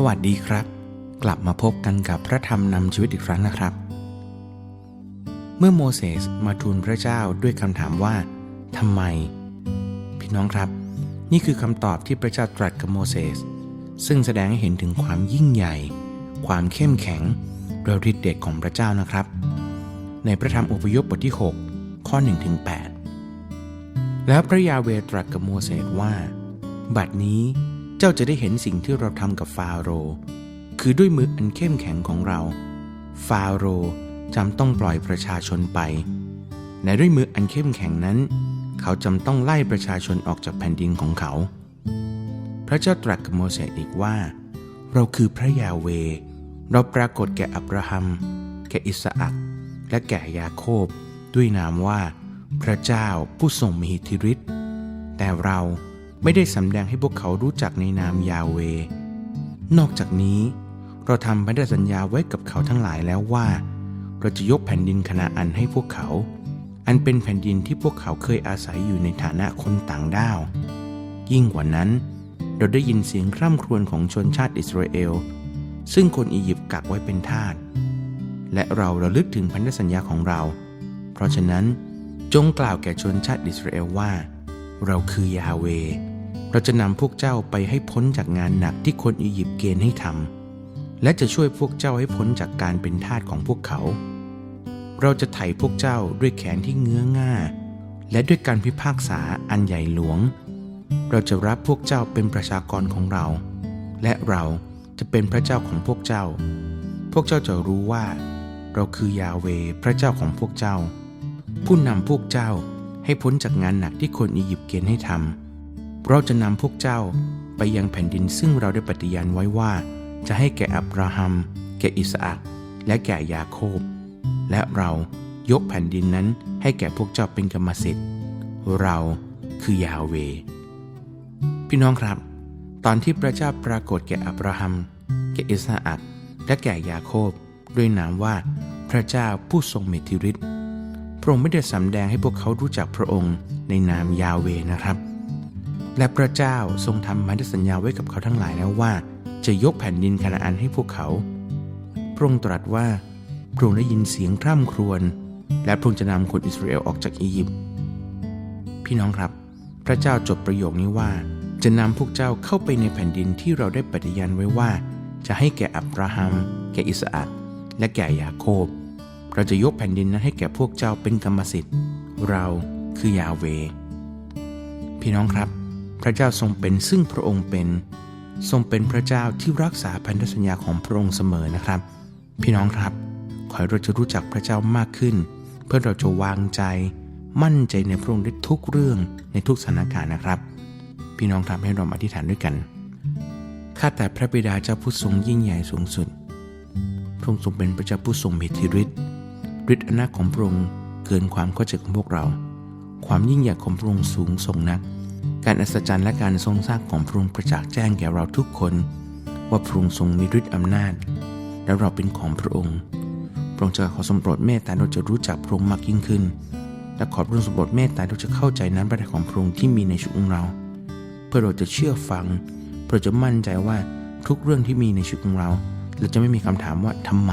สวัสดีครับ กลับมาพบกันกับพระธรรมนำชีวิตอีกครั้งนะครับ เมื่อโมเสสมาทูลพระเจ้าด้วยคำถามว่าทำไม พี่น้องครับ นี่คือคำตอบที่พระเจ้าตรัสกับโมเสสซึ่งแสดงให้เห็นถึงความยิ่งใหญ่ ความเข้มแข็งและฤทธิ์เดชของพระเจ้านะครับ ในพระธรรมอพยพบทที่ 6 ข้อ1ถึง8แล้วพระยาเวตรัสกับโมเสสว่า บัดนี้ เจ้าจะได้เห็นสิ่งที่เราทำกับฟาโรห์คือด้วยมืออันเข้มแข็งของเรา ฟาโรห์จำต้องปล่อยประชาชนไปในด้วยมืออันเข้มแข็งนั้น เขาจำต้องไล่ประชาชนออกจากแผ่นดินของเขา พระเจ้าตรัสกับโมเสสอีกว่า เราคือพระยาเว เราปรากฏแก่อับราฮัม แก่อิสอักและแก่ยาโคบ ด้วยนามว่า พระเจ้าผู้ทรงมีอิทธิฤทธิ์แต่เรา ไม่ได้สำแดงให้พวกเขารู้จักในนามยาเวนอกจากนี้ เราทำพันธสัญญาไว้กับเขาทั้งหลายแล้วว่า เราจะยกแผ่นดินคณาอันให้พวกเขา อันเป็นแผ่นดินที่พวกเขาเคยอาศัยอยู่ในฐานะคนต่างด้าว ยิ่งกว่านั้น เราได้ยินเสียงคร่ำครวญของชนชาติอิสราเอล ซึ่งคนอียิปต์กักไว้เป็นทาส และเราระลึกถึงพันธสัญญาของเรา เพราะฉะนั้นจงกล่าวแก่ชนชาติอิสราเอลว่า เราคือยาเว เราจะนำพวกเจ้าไปให้พ้นจากงานหนักที่คนอียิปต์เกณฑ์ให้ทำและจะช่วยพวกเจ้าให้พ้นจากการเป็นทาสของพวกเขา เราจะไถ่พวกเจ้าด้วยแขนที่เงื้อง่า และด้วยการพิพากษาอันใหญ่หลวง เราจะรับพวกเจ้าเป็นประชากรของเรา และเราจะเป็นพระเจ้าของพวกเจ้า พวกเจ้าจะรู้ว่า เราคือยาเวพระเจ้าของพวกเจ้า ผู้นำพวกเจ้าให้พ้นจากงานหนักที่คนอียิปต์เกณฑ์ให้ทำ เราจะนำพวกเจ้าไปยังแผ่นดินซึ่งเราได้ปฏิญาณไว้ว่า จะให้แก่อับราฮัม แก่อิสอักและแก่ยาโคบ และเรายกแผ่นดินนั้นให้แก่พวกเจ้าเป็นกรรมสิทธิ์ เราคือยาเว พี่น้องครับ ตอนที่พระเจ้าปรากฏแก่อับราฮัม แก่อิสอักและแก่ยาโคบ ด้วยนามว่า พระเจ้าผู้ทรงเมตติฤทธิ์พระองค์ไม่ได้สำแดงให้พวกเขารู้จักพระองค์ในนามยาเวนะครับ และพระเจ้าทรงทำพันธสัญญาไว้กับเขาทั้งหลายแล้วว่า จะยกแผ่นดินคานาอันให้พวกเขา พระองค์ตรัสว่าพระองค์ได้ยินเสียงคร่ำครวญและพระองค์จะนำคนอิสราเอลออกจากอียิปต์พี่น้องครับ พระเจ้าจบประโยคนี้ว่า จะนำพวกเจ้าเข้าไปในแผ่นดินที่เราได้ปฏิญาณไว้ว่า จะให้แก่อับราฮัม แก่อิสอักและแก่ยาโคบ เราจะยกแผ่นดินนั้นให้แก่พวกเจ้าเป็นกรรมสิทธิ์ เราคือยาเว พี่น้องครับ พระเจ้าทรงเป็นซึ่งพระองค์เป็น ทรงเป็นพระเจ้าที่รักษาพันธสัญญาของพระองค์เสมอนะครับ พี่น้องครับ ขอให้เราจะรู้จักพระเจ้ามากขึ้น เพื่อเราจะวางใจ มั่นใจในพระองค์ได้ทุกเรื่องในทุกสถานการณ์นะครับ พี่น้องทำให้เราอธิษฐานด้วยกันข้าแต่พระบิดาเจ้าผู้ทรงยิ่งใหญ่สูงสุดพระองค์ทรงเป็นพระเจ้าผู้ทรงมีฤทธิ์ฤทธิ์อำนาจของพระองค์เกินความเข้าใจของพวกเรา ความยิ่งใหญ่ของพระองค์สูงส่งนัก การอัศจรรย์และการทรงสร้างของพระองค์ประจักษ์แจ้งแก่เราทุกคน ว่าพระองค์ทรงมีฤทธิ์อำนาจ และเราเป็นของพระองค์ พระองค์จะขอสมโปรดเมตตาเราจะรู้จักพระองค์มากยิ่งขึ้น และขอพระองค์สมโปรดเมตตาเราจะเข้าใจน้ำพระทัยของพระองค์ที่มีในชีวิตของเรา เพื่อเราจะเชื่อฟัง เพื่อจะมั่นใจว่าทุกเรื่องที่มีในชีวิตของเรา เราจะไม่มีคำถามว่าทำไม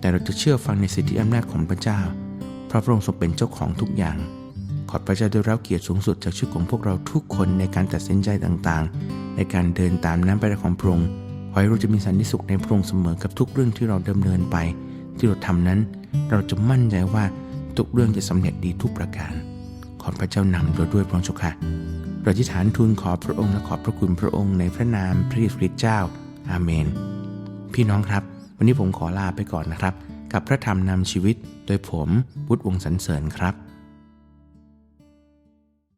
แต่เราจะเชื่อฟังในสิทธิอำนาจของพระเจ้า เพราะพระองค์ทรงเป็นเจ้าของทุกอย่าง ขอพระเจ้าได้รับเกียรติสูงสุดจากชีวิตของพวกเราทุกคนในการตัดสินใจต่างๆ ในการเดินตามน้ำพระทัยของพระองค์ขอให้เราจะมีสันติสุขในพระองค์เสมอกับทุกเรื่องที่เราดำเนินไป ที่เราทำนั้น เราจะมั่นใจว่าทุกเรื่องจะสำเร็จดีทุกประการ ขอพระเจ้านำเราด้วยพระองค์เจ้าค่ะเราอธิฐานทูลขอพระองค์และขอบพระคุณพระองค์ในพระนามพระเยซูคริสต์เจ้า อาเมน พี่น้องครับ วันนี้ผมขอลาไปก่อนนะครับ กับพระธรรมนำชีวิตโดยผมวุฒิวงศ์สันเสริญครับ